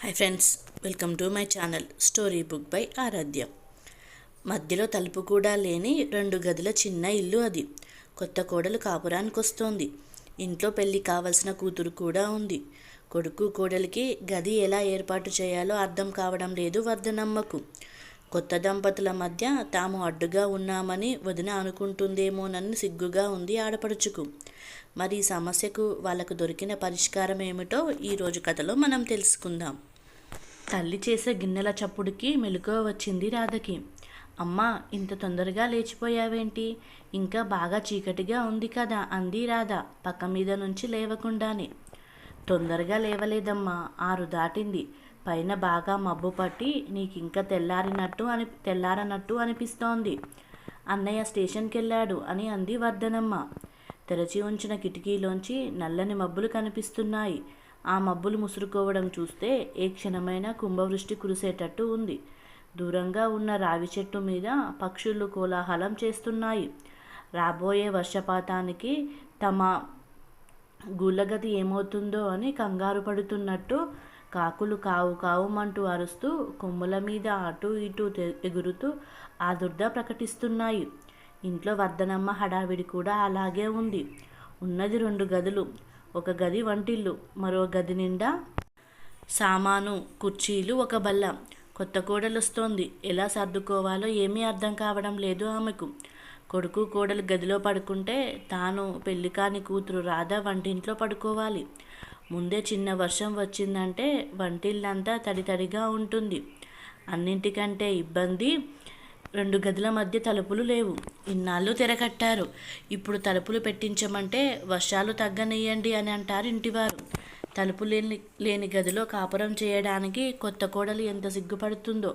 Hi friends welcome to my channel story book by Aaradhya మధ్యలో తలుపు కూడా లేని రెండు గదుల చిన్న ఇల్లు అది. కొత్త కోడలు కాపురానికి వస్తోంది. ఇంట్లో పెళ్ళి కావలసిన కూతురు కూడా ఉంది. కొడుకు కోడలికి గది ఎలా ఏర్పాటు చేయాలో అర్థం కావడం లేదు వర్ధనమ్మకు. కొత్త దంపతుల మధ్య తాము అడ్డుగా ఉన్నామని వదిన అనుకుంటుందేమోనని సిగ్గుగా ఉంది ఆడపడుచుకు. మరి ఈ సమస్యకు వాళ్ళకు దొరికిన పరిష్కారం ఏమిటో ఈరోజు కథలో మనం తెలుసుకుందాం. తల్లి చేసే గిన్నెల చప్పుడుకి మెలకువ వచ్చింది రాధకి. అమ్మా ఇంత తొందరగా లేచిపోయావేంటి? ఇంకా బాగా చీకటిగా ఉంది కదా అంది రాధ పక్క మీద నుంచి లేవకుండానే. తొందరగా లేవలేదమ్మా ఆరు దాటింది. పైన బాగా మబ్బు పట్టి నీకు ఇంకా తెల్లారినట్టు అని తెల్లారనట్టు అనిపిస్తోంది. అన్నయ్య స్టేషన్కి వెళ్ళాడు అని అంది వర్ధనమ్మ. తెరచి ఉంచిన కిటికీలోంచి నల్లని మబ్బులు కనిపిస్తున్నాయి. ఆ మబ్బులు ముసురుకోవడం చూస్తే ఏ క్షణమైనా కుంభవృష్టి కురిసేటట్టు ఉంది. దూరంగా ఉన్న రావి చెట్టు మీద పక్షులు కోలాహలం చేస్తున్నాయి. రాబోయే వర్షపాతానికి తమ గుళ్ళగతి ఏమవుతుందో అని కంగారు పడుతున్నట్టు కాకులు కావు కావుమంటూ అరుస్తూ కొమ్ముల మీద అటు ఇటు ఎగురుతూ ఆదుర్ద ప్రకటిస్తున్నాయి. ఇంట్లో వర్ధనమ్మ హడావిడి కూడా అలాగే ఉంది. ఉన్నది రెండు గదులు ఒక గది వంటిల్లు మరో గది నిండా సామాను కుర్చీలు ఒక బల్ల. కొత్త కోడలొస్తోంది. ఎలా సర్దుకోవాలో ఏమీ అర్థం కావడం లేదు ఆమెకు. కొడుకు కోడలు గదిలో పడుకుంటే తాను పెళ్ళి కాని కూతురు రాధ వంటింట్లో పడుకోవాలి. ముందే చిన్న వర్షం వచ్చిందంటే వంటిల్లంతా తడి తడిగా ఉంటుంది. అన్నింటికంటే ఇబ్బంది రెండు గదుల మధ్య తలుపులు లేవు. ఇన్నాళ్ళు తెరకట్టారు. ఇప్పుడు తలుపులు పెట్టించమంటే వర్షాలు తగ్గనియ్యండి అని అంటారు ఇంటివారు. తలుపు లేని లేని గదిలో కాపురం చేయడానికి కొత్త కోడలు ఎంత సిగ్గుపడుతుందో.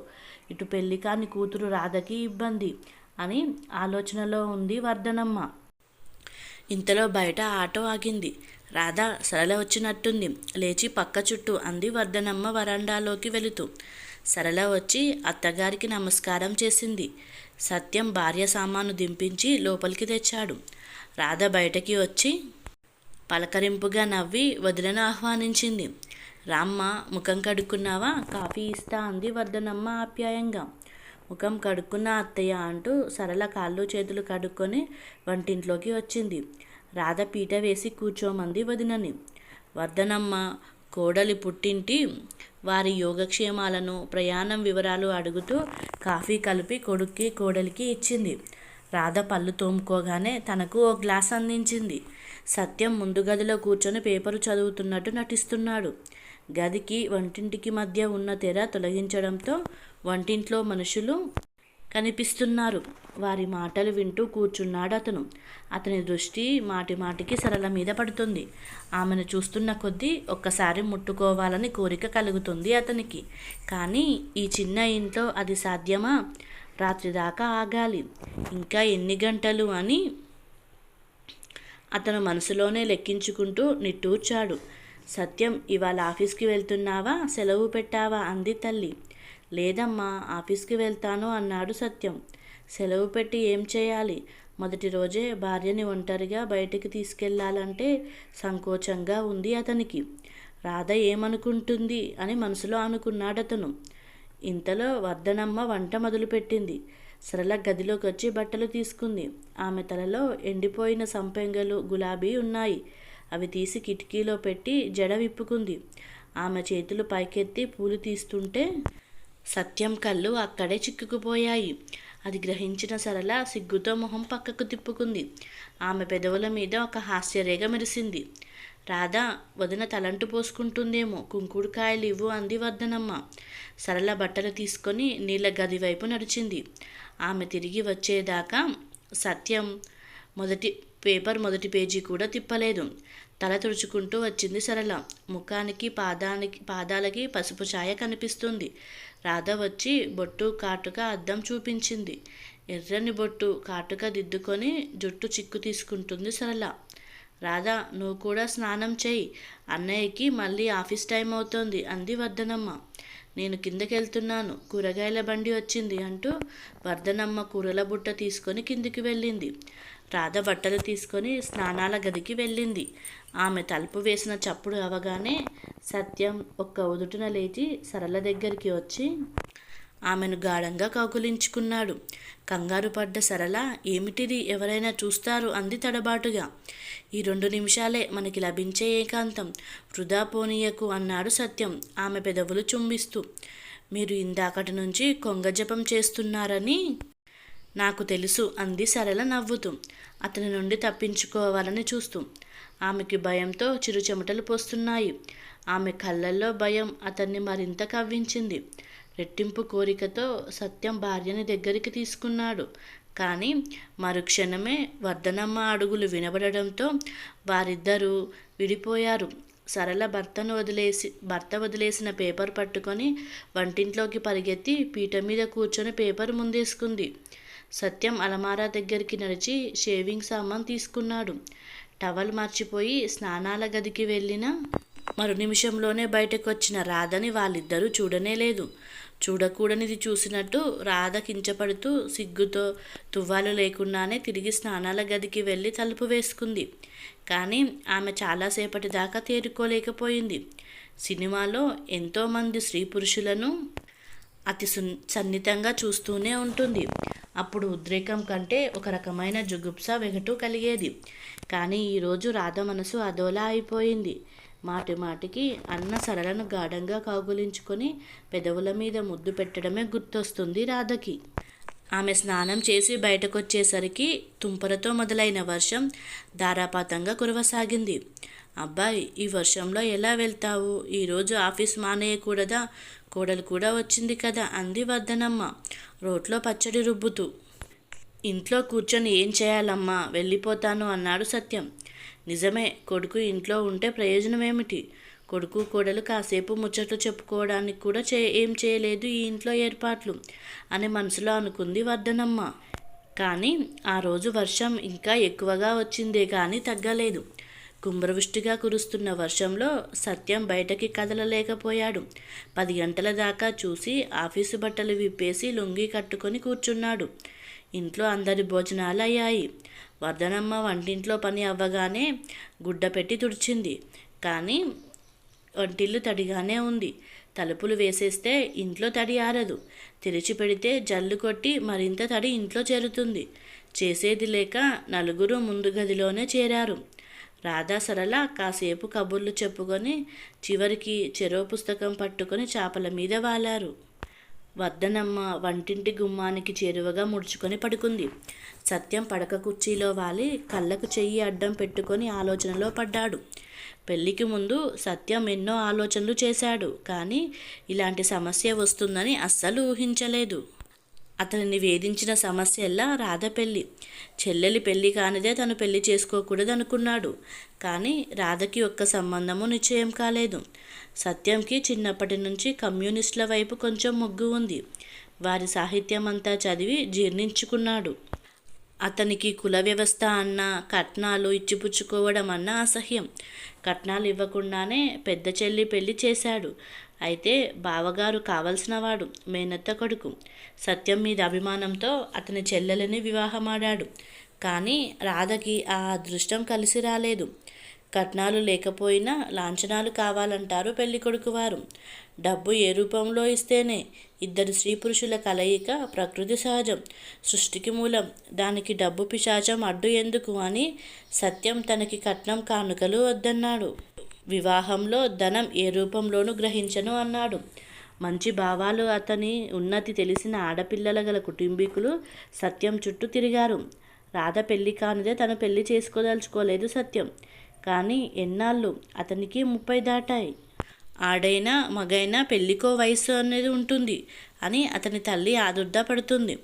ఇటు పెళ్ళి కాని కూతురు రాధకి ఇబ్బంది అని ఆలోచనలో ఉంది వర్ధనమ్మ. ఇంతలో బయట ఆటో ఆగింది. రాధా సరళ వచ్చినట్టుంది. లేచి పక్క చుట్టూ అంది వర్ధనమ్మ వరండాలోకి వెళుతూ. సరళ వచ్చి అత్తగారికి నమస్కారం చేసింది. సత్యం భార్య సామాను దింపించి లోపలికి తెచ్చాడు. రాధ బయటకి వచ్చి పలకరింపుగా నవ్వి వదిలను ఆహ్వానించింది. రామ్మ ముఖం కడుక్కున్నావా? కాఫీ ఇస్తా అంది వర్ధనమ్మ ఆప్యాయంగా. ముఖం కడుక్కున్న అత్తయ్య అంటూ సరళ కాళ్ళు చేతులు కడుక్కొని వంటింట్లోకి వచ్చింది. రాధ పీట వేసి కూర్చోమంది వదినని. వర్ధనమ్మ కోడలి పుట్టింటి వారి యోగక్షేమాలను ప్రయాణం వివరాలు అడుగుతూ కాఫీ కలిపి కొడుక్కి కోడలికి ఇచ్చింది. రాధ పళ్ళు తోముకోగానే తనకు ఓ గ్లాస్ అందించింది. సత్యం ముందు గదిలో కూర్చొని పేపరు చదువుతున్నట్టు నటిస్తున్నాడు. గదికి వంటింటికి మధ్య ఉన్న తెర తొలగించడంతో వంటింట్లో మనుషులు కనిపిస్తున్నారు. వారి మాటలు వింటూ కూర్చున్నాడు అతను. అతని దృష్టి మాటి మాటికి సరళ మీద పడుతుంది. ఆమెను చూస్తున్న కొద్దీ ఒక్కసారి ముట్టుకోవాలని కోరిక కలుగుతుంది అతనికి. కానీ ఈ చిన్న ఇంట్లో అది సాధ్యమా? రాత్రి దాకా ఆగాలి. ఇంకా ఎన్ని గంటలు అని అతను మనసులోనే లెక్కించుకుంటూ నిట్టూర్చాడు. సత్యం ఇవాళ ఆఫీస్కి వెళ్తున్నావా? సెలవు పెట్టావా? అంది తల్లి. లేదమ్మా ఆఫీస్కి వెళ్తాను అన్నాడు సత్యం. సెలవు పెట్టి ఏం చేయాలి? మొదటి రోజే భార్యని ఒంటరిగా బయటికి తీసుకెళ్ళాలంటే సంకోచంగా ఉంది అతనికి. రాధ ఏమనుకుంటుంది అని మనసులో అనుకున్నాడు అతను ఇంతలో వర్ధనమ్మ వంట మొదలుపెట్టింది. సరళ గదిలోకి వచ్చి బట్టలు తీసుకుంది. ఆమె తలలో ఎండిపోయిన సంపెంగలు గులాబీ ఉన్నాయి. అవి తీసి కిటికీలో పెట్టి జడ విప్పుకుంది. ఆమె చేతులు పైకెత్తి పూలు తీస్తుంటే సత్యం కళ్ళు అక్కడే చిక్కుకుపోయాయి. అది గ్రహించిన సరళ సిగ్గుతో మొహం పక్కకు తిప్పుకుంది. ఆమె పెదవుల మీద ఒక హాస్యరేగ మెరిసింది. రాధా వదిన తలంటు పోసుకుంటుందేమో కుంకుడుకాయలు ఇవ్వు అంది వద్దనమ్మ సరళ బట్టలు తీసుకొని నీళ్ళ గది వైపు నడిచింది. ఆమె తిరిగి వచ్చేదాకా సత్యం మొదటి పేపర్ మొదటి పేజీ కూడా తిప్పలేదు. తల తుడుచుకుంటూ వచ్చింది సరళ. ముఖానికి పాదానికి పాదాలకి పసుపు ఛాయ కనిపిస్తుంది. రాధ వచ్చి బొట్టు కాటుగా అద్దం చూపించింది. ఎర్రని బొట్టు కాటుగా దిద్దుకొని జుట్టు చిక్కు తీసుకుంటుంది సరళ. రాధా నువ్వు కూడా స్నానం చేయి. అన్నయ్యకి మళ్ళీ ఆఫీస్ టైం అవుతోంది అంది వర్ధనమ్మ. నేను కిందకి వెళ్తున్నాను కూరగాయల బండి వచ్చింది అంటూ వర్ధనమ్మ కూరల బుట్ట తీసుకొని కిందికి వెళ్ళింది. రాధ బట్టలు తీసుకొని స్నానాల గదికి వెళ్ళింది. ఆమె తలుపు వేసిన చప్పుడు అవగానే సత్యం ఒక్క ఉదుటున లేచి సరళ దగ్గరికి వచ్చి ఆమెను గాఢంగా కౌకులించుకున్నాడు కంగారు పడ్డ సరళ ఏమిటిది? ఎవరైనా చూస్తారు? అంది తడబాటుగా. ఈ రెండు నిమిషాలే మనకి లభించే ఏకాంతం. వృధా పోనీయకు అన్నాడు సత్యం ఆమె పెదవులు చుంబిస్తూ. మీరు ఇందాకటి నుంచి కొంగజపం చేస్తున్నారని నాకు తెలుసు అంది సరళ నవ్వుతూ. అతని నుండి తప్పించుకోవాలని చూస్తూ. ఆమెకి భయంతో చిరుచెమటలు పోస్తున్నాయి. ఆమె కళ్ళల్లో భయం అతన్ని మరింత కవ్వించింది. రెట్టింపు కోరికతో సత్యం భార్యని దగ్గరికి తీసుకున్నాడు. కానీ మరుక్షణమే వర్ధనమ్మ అడుగులు వినబడడంతో వారిద్దరూ విడిపోయారు. సరళ భర్తను వదిలేసి భర్త వదిలేసిన పేపర్ పట్టుకొని వంటింట్లోకి పరిగెత్తి పీట మీద కూర్చొని పేపర్ ముందేసుకుంది. సత్యం అలమారా దగ్గరికి నడిచి షేవింగ్ సామాన్ తీసుకున్నాడు. టవల్ మర్చిపోయి స్నానాల గదికి వెళ్ళిన మరు నిమిషంలోనే బయటకు వచ్చిన రాధని వాళ్ళిద్దరూ చూడనే లేదు. చూడకూడనిది చూసినట్టు రాధ కించపడుతూ సిగ్గుతో తువ్వాలు లేకుండానే తిరిగి స్నానాల గదికి వెళ్ళి తలుపు వేసుకుంది. కానీ ఆమె చాలాసేపటి దాకా తేరుకోలేకపోయింది. సినిమాలో ఎంతోమంది స్త్రీ పురుషులను అతి సున్ సన్నితంగా చూస్తూనే ఉంటుంది. అప్పుడు ఉద్రేకం కంటే ఒక రకమైన జుగుప్స వెగటు కలిగేది. కానీ ఈరోజు రాధ మనసు అదోలా అయిపోయింది. మాటి మాటికి అన్న సరళను గాఢంగా కౌగులించుకొని పెదవుల మీద ముద్దు పెట్టడమే గుర్తొస్తుంది రాధకి. ఆమె స్నానం చేసి బయటకొచ్చేసరికి తుంపరతో మొదలైన వర్షం ధారాపాతంగా కురవసాగింది. అబ్బాయి ఈ వర్షంలో ఎలా వెళ్తావు? ఈరోజు ఆఫీస్ మానేయకూడదా? కోడలు కూడా వచ్చింది కదా అంది వద్దనమ్మ రోట్లో పచ్చడి రుబ్బుతూ. ఇంట్లో కూర్చొని ఏం చేయాలమ్మా? వెళ్ళిపోతాను అన్నాడు సత్యం. నిజమే కొడుకు ఇంట్లో ఉంటే ప్రయోజనం ఏమిటి కొడుకు కోడలు కాసేపు ముచ్చట్లు చెప్పుకోవడానికి కూడా చే ఏం చేయలేదు ఈ ఇంట్లో ఏర్పాట్లు అని మనసులో అనుకుంది వర్ధనమ్మ. కానీ ఆ రోజు వర్షం ఇంకా ఎక్కువగా వచ్చిందే కానీ తగ్గలేదు. కుంభవృష్టిగా కురుస్తున్న వర్షంలో సత్యం బయటకి కదలలేకపోయాడు. పది గంటల దాకా చూసి ఆఫీసు బట్టలు విప్పేసి లొంగి కట్టుకొని కూర్చున్నాడు. ఇంట్లో అందరి భోజనాలు అయ్యాయి. వర్ధనమ్మ వంటింట్లో పని అవ్వగానే గుడ్డ పెట్టి తుడిచింది. కానీ వంటిల్లు తడిగానే ఉంది. తలుపులు వేసేస్తే ఇంట్లో తడి ఆరదు. తెరిచి పెడితే జల్లు కొట్టి మరింత తడి ఇంట్లో చేరుతుంది. చేసేది లేక నలుగురు ముందు గదిలోనే చేరారు. రాధా సరళ కాసేపు కబుర్లు చెప్పుకొని చివరికి చెరో పుస్తకం పట్టుకొని చేపల మీద వాలారు. వర్ధనమ్మ వంటింటి గుమ్మానికి చేరువగా ముడుచుకొని పడుకుంది. సత్యం పడక కుర్చీలో వాలి కళ్ళకు చెయ్యి అడ్డం పెట్టుకొని ఆలోచనలో పడ్డాడు. పెళ్ళికి ముందు సత్యం ఎన్నో ఆలోచనలు చేశాడు కానీ ఇలాంటి సమస్య వస్తుందని అస్సలు ఊహించలేదు. అతనిని వేధించిన సమస్యల్లా రాధ పెళ్ళి. చెల్లెలి పెళ్ళి కానిదే తను పెళ్ళి చేసుకోకూడదు అనుకున్నాడు కానీ రాధకి ఒక్క సంబంధము నిశ్చయం కాలేదు. సత్యంకి చిన్నప్పటి నుంచి కమ్యూనిస్టుల వైపు కొంచెం మొగ్గు ఉంది. వారి సాహిత్యం అంతా చదివి జీర్ణించుకున్నాడు. అతనికి కుల వ్యవస్థ అన్న కట్నాలు ఇచ్చిపుచ్చుకోవడం అన్న అసహ్యం. కట్నాలు ఇవ్వకుండానే పెద్ద చెల్లి పెళ్ళి చేశాడు. అయితే బావగారు కావలసినవాడు మేనత్త కొడుకు. సత్యం మీద అభిమానంతో అతని చెల్లెలని వివాహమాడాడు. కానీ రాధకి ఆ అదృష్టం కలిసి రాలేదు. కట్నాలు లేకపోయినా లాంఛనాలు కావాలంటారు పెళ్ళికొడుకు వారు డబ్బు ఏ రూపంలో ఇస్తేనే ఇద్దరు స్త్రీ పురుషుల కలయిక ప్రకృతి సహజం. సృష్టికి మూలం. దానికి డబ్బు పిశాచం అడ్డు ఎందుకు అని సత్యం తనకి కట్నం కానుకలు వద్దన్నాడు. వివాహంలో ధనం ఏ రూపంలోనూ గ్రహించను అన్నాడు. మంచి భావాలు అతని ఉన్నతి తెలిసిన ఆడపిల్లల గల కుటుంబీకులు సత్యం చుట్టూ తిరిగారు. రాధ పెళ్ళి కానిదే తను పెళ్ళి చేసుకోదలుచుకోలేదు సత్యం. కానీ ఎన్నాళ్ళు అతనికి ముప్పై దాటాయి. ఆడైనా మగైనా పెళ్ళికో వయసు అనేది ఉంటుంది అని అతని తల్లి ఆదుర్దా పడుతుంది.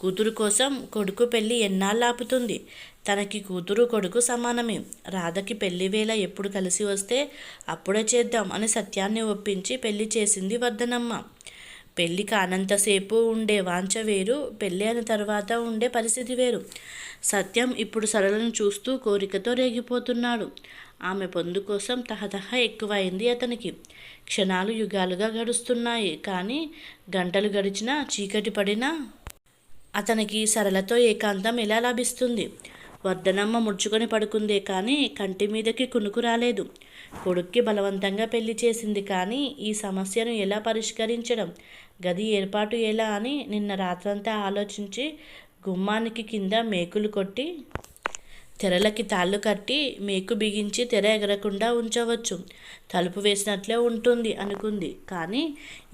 కూతురు కోసం కొడుకు పెళ్ళి ఎన్నాళ్ళు ఆపుతుంది? తనకి కూతురు కొడుకు సమానమే. రాధకి పెళ్ళి వేళ ఎప్పుడు కలిసి వస్తే అప్పుడే చేద్దాం అని సత్యాన్ని ఒప్పించి పెళ్ళి చేసింది వర్ధనమ్మ పెళ్ళి కానంతసేపు ఉండే వాంచ వేరు పెళ్ళి అయిన తర్వాత ఉండే పరిస్థితి వేరు. సత్యం ఇప్పుడు సరళను చూస్తూ కోరికతో రేగిపోతున్నాడు. ఆమె పొందు కోసం తహతహ ఎక్కువైంది అతనికి. క్షణాలు యుగాలుగా గడుస్తున్నాయి. కానీ గంటలు గడిచినా చీకటి పడినా అతనికి సరళతో ఏకాంతం ఎలా లభిస్తుంది? వర్ధనమ్మ ముడుచుకొని పడుకుందే కానీ కంటి మీదకి కునుకు రాలేదు. కొడుక్కి బలవంతంగా పెళ్ళి చేసింది కానీ ఈ సమస్యను ఎలా పరిష్కరించడం? గది ఏర్పాటు ఎలా అని నిన్న రాత్రంతా ఆలోచించి గుమ్మానికి కింద మేకులు కొట్టి తెరలకి తాళ్ళు కట్టి మేకు బిగించి తెర ఎగరకుండా ఉంచవచ్చు. తలుపు వేసినట్లే ఉంటుంది అనుకుంది. కానీ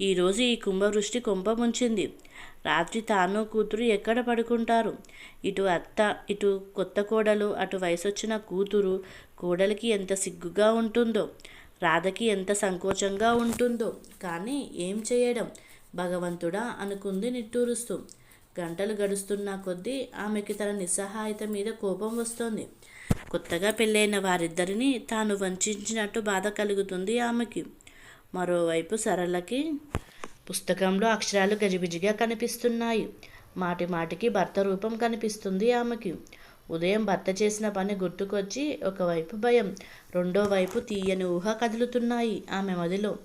ఈరోజు ఈ కుంభవృష్టి కొంప ముంచింది. రాత్రి తాను కూతురు ఎక్కడ పడుకుంటారు? ఇటు అత్త ఇటు కొత్త కోడలు అటు వయసొచ్చిన కూతురు కోడలికి ఎంత సిగ్గుగా ఉంటుందో రాధకి ఎంత సంకోచంగా ఉంటుందో. కానీ ఏం చేయడం? భగవంతుడా అనుకుంది నిట్టూరుస్తూ. గంటలు గడుస్తున్న కొద్దీ ఆమెకి తన నిస్సహాయత మీద కోపం వస్తోంది. కొత్తగా పెళ్ళైన వారిద్దరిని తాను వంచినట్టు బాధ కలుగుతుంది ఆమెకి. మరోవైపు సరళకి పుస్తకంలో అక్షరాలు గజిబిజిగా కనిపిస్తున్నాయి. మాటి మాటికి భర్త రూపం కనిపిస్తుంది ఆమెకి. ఉదయం భర్త చేసిన పని గుర్తుకొచ్చి ఒకవైపు భయం రెండో వైపు తీయని ఊహ కదులుతున్నాయి ఆమె మదిలో.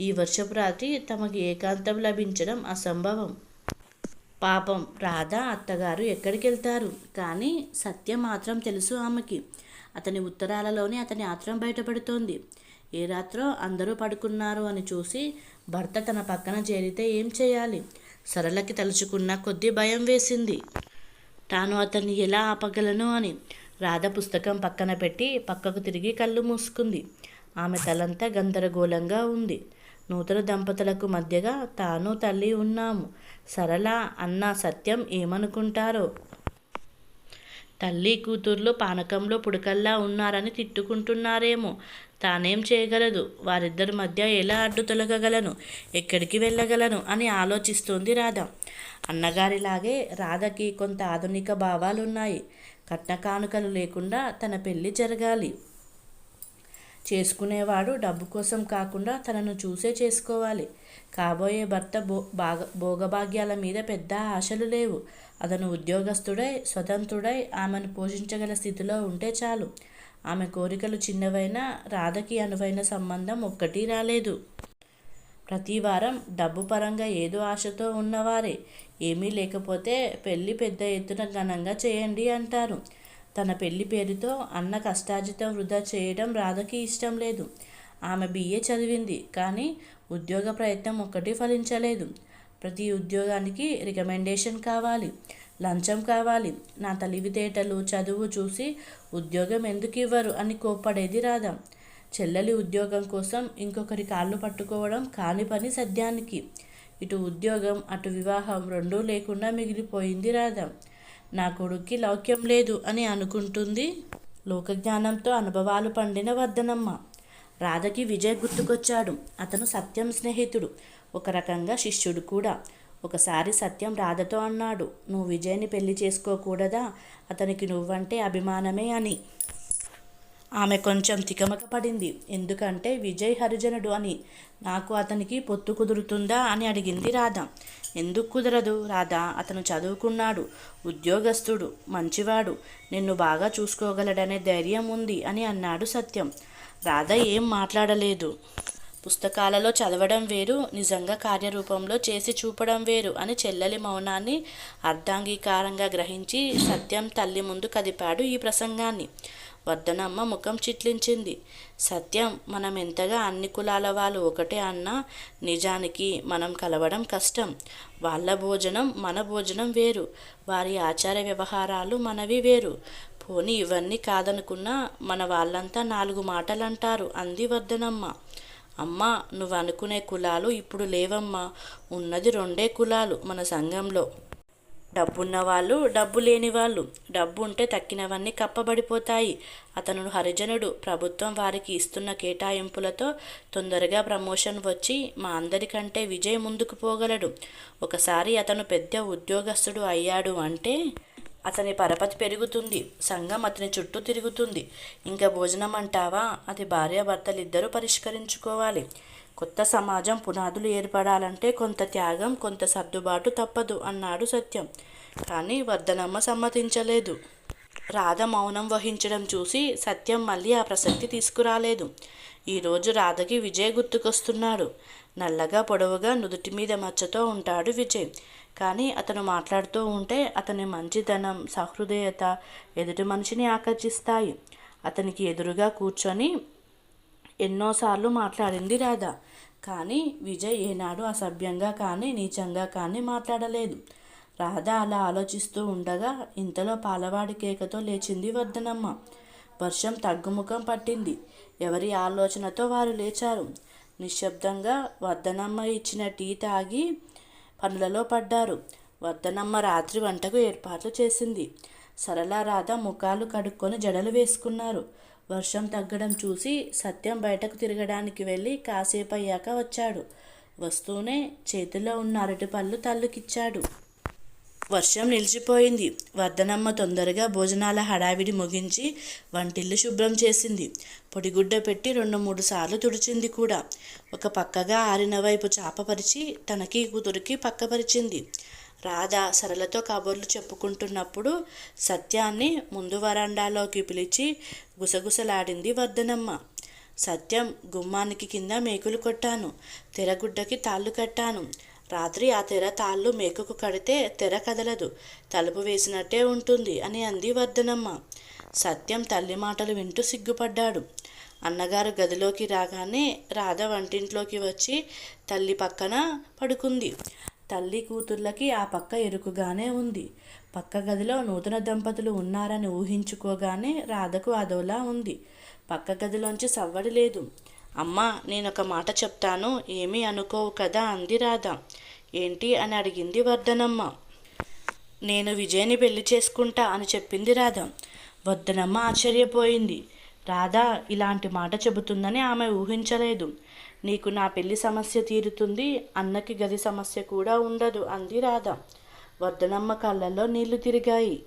ఈ వర్షపు రాత్రి తమకి ఏకాంతం లభించడం అసంభవం. పాపం రాధ అత్తగారు ఎక్కడికి వెళ్తారు కానీ సత్యం మాత్రం తెలుసు ఆమెకి. అతని ఉత్తరాలలోనే అతని ఆత్రం బయటపడుతోంది. ఏ రాత్రో అందరూ పడుకున్నారు అని చూసి భర్త తన పక్కన చేరితే ఏం చేయాలి? సరళకి తలుచుకున్న కొద్ది భయం వేసింది. తాను అతన్ని ఎలా ఆపగలను అని రాధ పుస్తకం పక్కన పెట్టి పక్కకు తిరిగి కళ్ళు మూసుకుంది. ఆమె తలంతా గందరగోళంగా ఉంది. నూతన దంపతులకు మధ్యగా తాను తల్లి ఉన్నాము. సరళ అన్న సత్యం ఏమనుకుంటారో? తల్లి కూతుర్లు పానకంలో పుడకల్లా ఉన్నారని తిట్టుకుంటున్నారేమో. తానేం చేయగలదు? వారిద్దరి మధ్య ఎలా అడ్డు తొలగగలను? ఎక్కడికి వెళ్ళగలను? అని ఆలోచిస్తోంది రాధ. అన్నగారిలాగే రాధకి కొంత ఆధునిక భావాలున్నాయి. కట్న కానుకలు లేకుండా తన పెళ్ళి జరగాలి. చేసుకునేవాడు డబ్బు కోసం కాకుండా తనను చూసే చేసుకోవాలి. కాబోయే భర్త భో భాగ భోగభాగ్యాల మీద పెద్ద ఆశలు లేవు. అతను ఉద్యోగస్తుడై స్వతంత్రుడై ఆమెను పోషించగల స్థితిలో ఉంటే చాలు. ఆమె కోరికలు చిన్నవైనా రాధకి అనువైన సంబంధం ఒక్కటి రాలేదు. ప్రతి వారం డబ్బు పరంగా ఏదో ఆశతో ఉన్నవారే. ఏమీ లేకపోతే పెళ్ళి పెద్ద ఎత్తున ఘనంగా చేయండి అంటారు. తన పెళ్ళి పేరుతో అన్న కష్టార్జితం వృధా చేయడం రాధకి ఇష్టం లేదు. ఆమె బిఏ చదివింది కానీ ఉద్యోగ ప్రయత్నం ఒక్కటి ఫలించలేదు. ప్రతి ఉద్యోగానికి రికమెండేషన్ కావాలి. లంచం కావాలి. నా తెలివితేటలు చదువు చూసి ఉద్యోగం ఎందుకు ఇవ్వరు అని కోప్పడేది రాధ. చెల్లెలి ఉద్యోగం కోసం ఇంకొకరి కాళ్ళు పట్టుకోవడం కాని పని సద్యానికి ఇటు ఉద్యోగం అటు వివాహం రెండూ లేకుండా మిగిలిపోయింది రాధ. నా కొడుక్కి లౌక్యం లేదు అని అనుకుంటుంది లోకజ్ఞానంతో అనుభవాలు పండిన వర్ధనమ్మ. రాధకి విజయ్ గుర్తుకొచ్చాడు. అతను సత్యం స్నేహితుడు. ఒక రకంగా శిష్యుడు కూడా. ఒకసారి సత్యం రాధతో అన్నాడు. నువ్వు విజయ్ని పెళ్ళి చేసుకోకూడదా? అతనికి నువ్వంటే అభిమానమే అని. ఆమె కొంచెం తికమక పడింది. ఎందుకంటే విజయ్ హరిజనుడు అని. నాకు అతనికి పొత్తు కుదురుతుందా? అని అడిగింది రాధ. ఎందుకు కుదరదు రాధా? అతను చదువుకున్నాడు ఉద్యోగస్తుడు మంచివాడు. నిన్ను బాగా చూసుకోగలడనే ధైర్యం ఉంది అని అన్నాడు సత్యం. రాధ ఏం మాట్లాడలేదు. పుస్తకాలలో చదవడం వేరు నిజంగా కార్యరూపంలో చేసి చూపడం వేరు అని చెల్లెలి మౌనాన్ని అర్ధాంగీకారంగా గ్రహించి సత్యం తల్లి ముందు కదిపాడు ఈ ప్రసంగాన్ని. వర్ధనమ్మ ముఖం చిట్లించింది. సత్యం మనం ఎంతగా అన్ని కులాల వాళ్ళు ఒకటే అన్నా నిజానికి మనం కలవడం కష్టం. వాళ్ళ భోజనం మన భోజనం వేరు. వారి ఆచార వ్యవహారాలు మనవి వేరు. పోనీ ఇవన్నీ కాదనుకున్నా మన వాళ్ళంతా నాలుగు మాటలు అంటారు అంది వర్ధనమ్మ. అమ్మా నువ్వు అనుకునే కులాలు ఇప్పుడు లేవమ్మా. ఉన్నది రెండే కులాలు మన సంఘంలో. డబ్బున్న వాళ్ళు డబ్బు లేని వాళ్ళు డబ్బు ఉంటే తక్కినవన్నీ కప్పబడిపోతాయి. అతను హరిజనుడు. ప్రభుత్వం వారికి ఇస్తున్న కేటాయింపులతో తొందరగా ప్రమోషన్ వచ్చి మా అందరికంటే విజయ్ ముందుకు పోగలడు. ఒకసారి అతను పెద్ద ఉద్యోగస్తుడు అయ్యాడు అంటే అతని పరపతి పెరుగుతుంది సంఘం అతని చుట్టూ తిరుగుతుంది. ఇంకా భోజనం అంటావా? అది భార్యాభర్తలిద్దరూ పరిష్కరించుకోవాలి. కొత్త సమాజం పునాదులు ఏర్పడాలంటే కొంత త్యాగం కొంత సర్దుబాటు తప్పదు అన్నాడు సత్యం. కానీ వర్ధనమ్మ సమ్మతించలేదు. రాధ మౌనం వహించడం చూసి సత్యం మళ్ళీ ఆ ప్రసక్తి తీసుకురాలేదు. ఈరోజు రాధకి విజయ్ గుర్తుకొస్తున్నాడు. నల్లగా పొడవుగా నుదుటి మీద మచ్చతో ఉంటాడు విజయ్. కానీ అతను మాట్లాడుతూ ఉంటే అతని మంచితనం సహృదయత ఎదుటి మనిషిని ఆకర్షిస్తాయి. అతనికి ఎదురుగా కూర్చొని ఎన్నోసార్లు మాట్లాడింది రాధ. కానీ విజయ్ ఏనాడు అసభ్యంగా కానీ నీచంగా కానీ మాట్లాడలేదు. రాధ అలా ఆలోచిస్తూ ఉండగా ఇంతలో పాలవాడి కేకతో లేచింది వర్ధనమ్మ వర్షం తగ్గుముఖం పట్టింది. ఎవరి ఆలోచనతో వారు లేచారు? నిశ్శబ్దంగా వర్ధనమ్మ ఇచ్చిన టీ తాగి పనులలో పడ్డారు. వర్ధనమ్మ రాత్రి వంటకు ఏర్పాట్లు చేసింది. సరళ రాధ ముఖాలు కడుక్కొని జడలు వేసుకున్నారు. వర్షం తగ్గడం చూసి సత్యం బయటకు తిరగడానికి వెళ్ళి కాసేపు అయ్యాక వచ్చాడు. వస్తూనే చేతిలో ఉన్న అరటిపళ్ళు తల్లుకిచ్చాడు. వర్షం నిలిచిపోయింది. వర్ధనమ్మ తొందరగా భోజనాల హడావిడి ముగించి వంటిల్లు శుభ్రం చేసింది. పొడిగుడ్డ పెట్టి రెండు మూడు సార్లు తుడిచింది కూడా. ఒక పక్కగా ఆరిన వైపు చాపపరిచి తనకి కూతురికి పక్కపరిచింది. రాధ సరళతో కబుర్లు చెప్పుకుంటున్నప్పుడు సత్యాన్ని ముందు వరండాలోకి పిలిచి గుసగుసలాడింది వర్ధనమ్మ. సత్యం గుమ్మానికి కింద మేకులు కొట్టాను. తెరగుడ్డకి తాళ్ళు కట్టాను. రాత్రి ఆ తెర తాళ్ళు మేకకు కడితే తెర కదలదు. తలుపు వేసినట్టే ఉంటుంది అని అంది వర్ధనమ్మ. సత్యం తల్లి మాటలు వింటూ సిగ్గుపడ్డాడు. అన్నగారు గదిలోకి రాగానే రాధ వంటింట్లోకి వచ్చి తల్లి పక్కన పడుకుంది. తల్లి కూతుర్లకి ఆ పక్క ఎరుకుగానే ఉంది. పక్క గదిలో నూతన దంపతులు ఉన్నారని ఊహించుకోగానే రాధకు అదోలా ఉంది. పక్క గదిలోంచి సవ్వడి లేదు. అమ్మా నేనొక మాట చెప్తాను ఏమీ అనుకోవు కదా అంది రాధ. ఏంటి అని అడిగింది వర్ధనమ్మ నేను విజయ్ని పెళ్ళి చేసుకుంటా అని చెప్పింది రాధ. వర్ధనమ్మ ఆశ్చర్యపోయింది. రాధ ఇలాంటి మాట చెబుతుందని ఆమె ఊహించలేదు. నీకు నా పెళ్ళి సమస్య తీరుతుంది అన్నకి గది సమస్య కూడా ఉండదు అంది రాధ. వర్ధనమ్మ కళ్ళల్లో నీళ్ళు తిరిగాయి.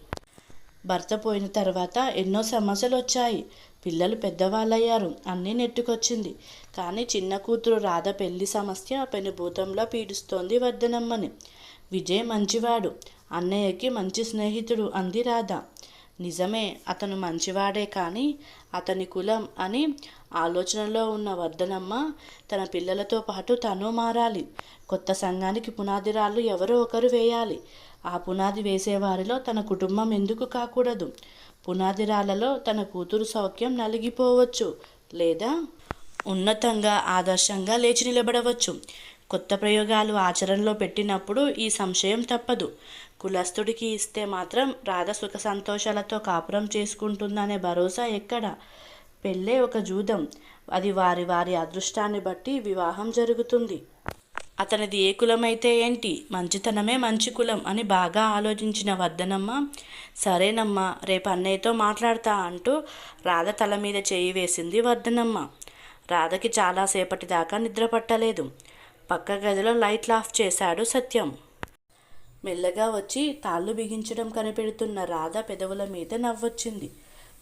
భర్త పోయిన తర్వాత ఎన్నో సమస్యలు వచ్చాయి పిల్లలు పెద్దవాళ్ళయ్యారు అన్నీ నెట్టుకొచ్చింది. కానీ చిన్న కూతురు రాధ పెళ్ళి సమస్య పెనుభూతంలో పీడిస్తోంది వర్ధనమ్మని విజయ్ మంచివాడు అన్నయ్యకి మంచి స్నేహితుడు అంది రాధ. నిజమే అతను మంచివాడే కానీ అతని కులం అని ఆలోచనలో ఉన్న వర్ధనమ్మ తన పిల్లలతో పాటు తను మారాలి. కొత్త సంఘానికి పునాదిరాళ్ళు ఎవరో ఒకరు వేయాలి. ఆ పునాది వేసేవారిలో తన కుటుంబం ఎందుకు కాకూడదు? పునాదిరాలలో తన కూతురు సౌఖ్యం నలిగిపోవచ్చు లేదా ఉన్నతంగా ఆదర్శంగా లేచి నిలబడవచ్చు. కొత్త ప్రయోగాలు ఆచరణలో పెట్టినప్పుడు ఈ సంశయం తప్పదు. కులస్తుడికి ఇస్తే మాత్రం రాధ సుఖ సంతోషాలతో కాపురం చేసుకుంటుందనే భరోసా ఎక్కడ? పెళ్ళే ఒక జూదం. అది వారి వారి అదృష్టాన్ని బట్టి వివాహం జరుగుతుంది. అతనిది ఏ కులమైతే ఏంటి? మంచితనమే మంచి కులం అని బాగా ఆలోచించిన వద్దనమ్మ. సరేనమ్మా రేపు అన్నయ్యతో మాట్లాడతా అంటూ రాధ తల మీద చేయి వేసింది వర్ధనమ్మ రాధకి చాలాసేపటి దాకా నిద్ర పట్టలేదు. పక్క గదిలో లైట్లు ఆఫ్ చేశాడు సత్యం. మెల్లగా వచ్చి తాళ్ళు బిగించడం కనిపెడుతున్న రాధ పెదవుల మీద నవ్వొచ్చింది.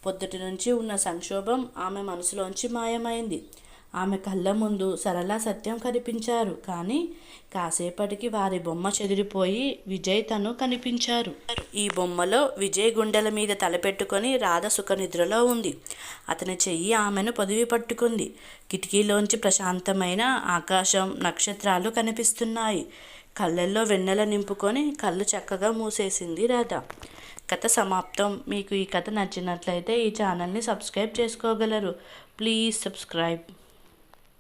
పొద్దుటి నుంచి ఉన్న సంక్షోభం ఆమె మనసులోంచి మాయమైంది. ఆమె కళ్ళ ముందు సరళ సత్యం కనిపించారు. కానీ కాసేపటికి వారి బొమ్మ చెదిరిపోయి విజయ్ తను కనిపించారు. ఈ బొమ్మలో విజయ్ గుండెల మీద తలపెట్టుకొని రాధ సుఖనిద్రలో ఉంది. అతని చెయ్యి ఆమెను పొదివి పట్టుకుంది. కిటికీలోంచి ప్రశాంతమైన ఆకాశం నక్షత్రాలు కనిపిస్తున్నాయి. కళ్ళల్లో వెన్నెల నింపుకొని కళ్ళు చక్కగా మూసేసింది రాధ. కథ సమాప్తం. మీకు ఈ కథ నచ్చినట్లయితే ఈ ఛానల్ని సబ్స్క్రైబ్ చేసుకోగలరు. Please subscribe.